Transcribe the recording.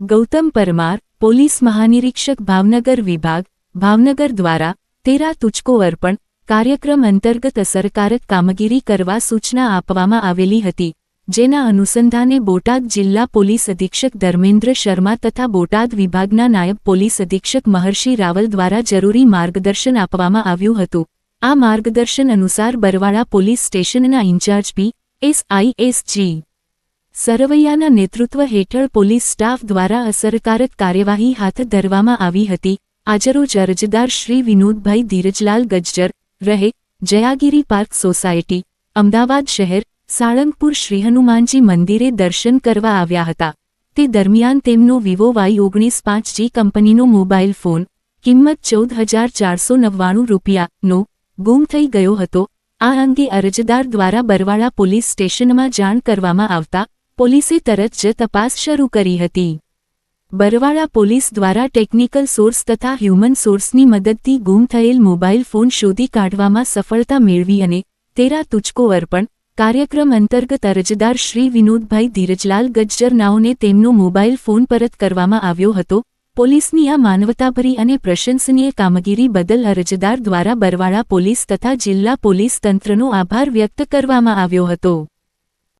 Gautam Parmar, police મહાનિરીક્ષક ભાવનગર વિભાગ, ભાવનગર દ્વારા તેરા તુચકો અર્પણ, કાર્યક્રમ અંતર્ગત અસરકારક કામગીરી કરવા સૂચના આપવામાં આવેલી હતી, જેના અનુસંધાને બોટાદ જિલ્લા પોલીસ અધિક્ષક ધર્મેન્દ્ર શર્મા તથા બોટાદ વિભાગના નાયબ પોલીસ અધિક્ષક મહર્ષિ રાવલ દ્વારા જરૂરી માર્ગદર્શન આપવામાં આવ્યું હતું. આ માર્ગદર્શન અનુસાર બરવાળા પોલીસ સ્ટેશનના in charge P S I S G સરવૈયાના નેતૃત્વ હેઠળ પોલીસ સ્ટાફ દ્વારા અસરકારક કાર્યવાહી હાથ ધરવામાં આવી હતી. આજરોજ અરજદાર શ્રી વિનોદભાઈ ધીરજલાલ ગજ્જર, રહે, જયાગીરી પાર્ક સોસાયટી, અમદાવાદ શહેર, સાળંગપુર શ્રી હનુમાનજી મંદિરે દર્શન કરવા આવ્યા હતા. તે દરમિયાન તેમનો વિવો વાય ઓગણીસ પાંચ જી કંપનીનો મોબાઈલ ફોન, કિંમત ચૌદ હજાર ચારસો નવ્વાણું રૂપિયાનો ગુમ થઈ ગયો હતો. આ અંગે અરજદાર દ્વારા બરવાળા પોલીસ સ્ટેશનમાં જાણ કરવામાં આવતા પોલીસે તરત જ તપાસ શરૂ કરી હતી. બરવાળા પોલીસ દ્વારા ટેકનિકલ સોર્સ તથા હ્યુમન સોર્સની મદદથી ગુમ થયેલ મોબાઈલ ફોન શોધી કાઢવામાં સફળતા મેળવી અને તેરા તુચકો અર્પણ કાર્યક્રમ અંતર્ગત અરજદાર શ્રી વિનોદભાઈ ધીરજલાલ ગજ્જર નાઓને તેમનો મોબાઈલ ફોન પરત કરવામાં આવ્યો હતો. પોલીસની આ માનવતાભરી અને પ્રશંસનીય કામગીરી બદલ અરજદાર દ્વારા બરવાળા પોલીસ તથા જિલ્લા પોલીસ તંત્રનો આભાર વ્યક્ત કરવામાં આવ્યો હતો.